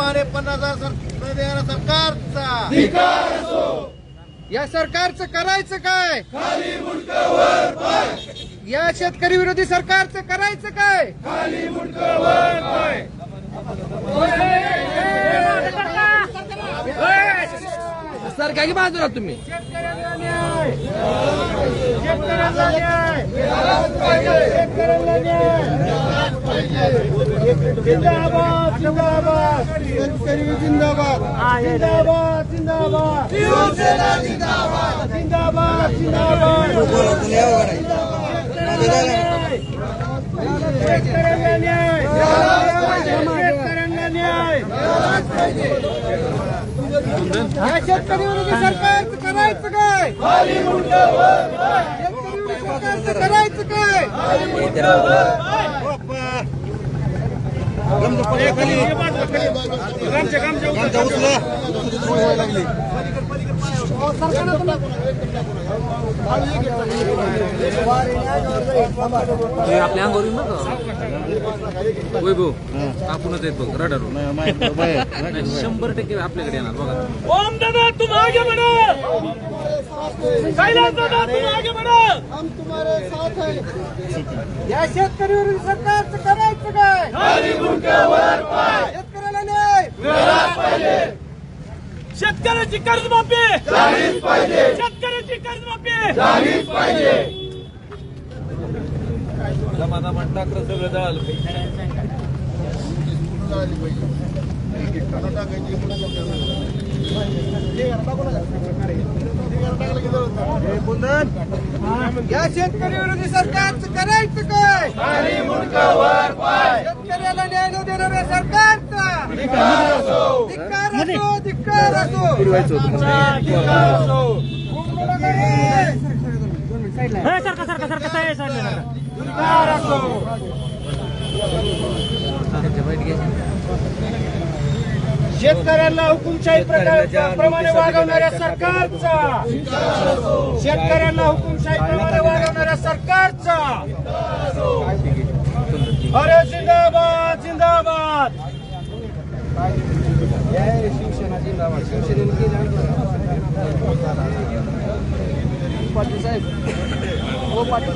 प्रमाणे पन्नास हजार सर- सरकारचा. या सरकारचं करायचं काय? या शेतकरी विरोधी सरकारचं करायचं काय? सर काय सरकारी बाजूला तुम्ही. शेतकऱ्यांना जिंदाबाद जिंदाबाद। शेतकरी जिंदाबाद जिंदाबाद जिंदाबाद। शिवसेना जिंदाबाद. जिंदाबाद जिंदाबाद। शेतकऱ्यांना न्याय. शेतकऱ्यांना न्याय. या शेतकरी विरोधी सरकारचं करायचं काय? शेतकरी विरोधी सरकारचं करायचं काय? आपल्या अंगावर येऊन नका वैभव आपणच येत बघ रडार शंभर टक्के आपल्याकडे येणार बघा. ओम दादा तुम आगे बढ़ो! कैलाश दादा तुम आगे बढ़ो! हम तुम्हारे या शेतकरी विरोधी सरकारचं करायचं काय? शेतकऱ्याला न्याय. शेतकऱ्याची कर्जमाफी शेतकऱ्याची कर्जमाफी जमादामान टाकलं सगळं जळालं या शेतकरी विरोधी सरकारचं करायचं काय? शेतकऱ्याला न्याय न देणाऱ्या सरकारचा. धिक्कार असो धिक्कार असो. सारखा सारखा सारखा साहेब शेतकऱ्यांना हुकुमशाही प्रकार प्रमाणे वागवणाऱ्या सरकारचा. शेतकऱ्यांना हुकुमशाही प्रमाणे वागवणाऱ्या सरकारचा. अरे जिंदाबाद जिंदाबाद. शिवसेना जिंदाबाद. शिवसेनेने पाटील साहेब हो पाटील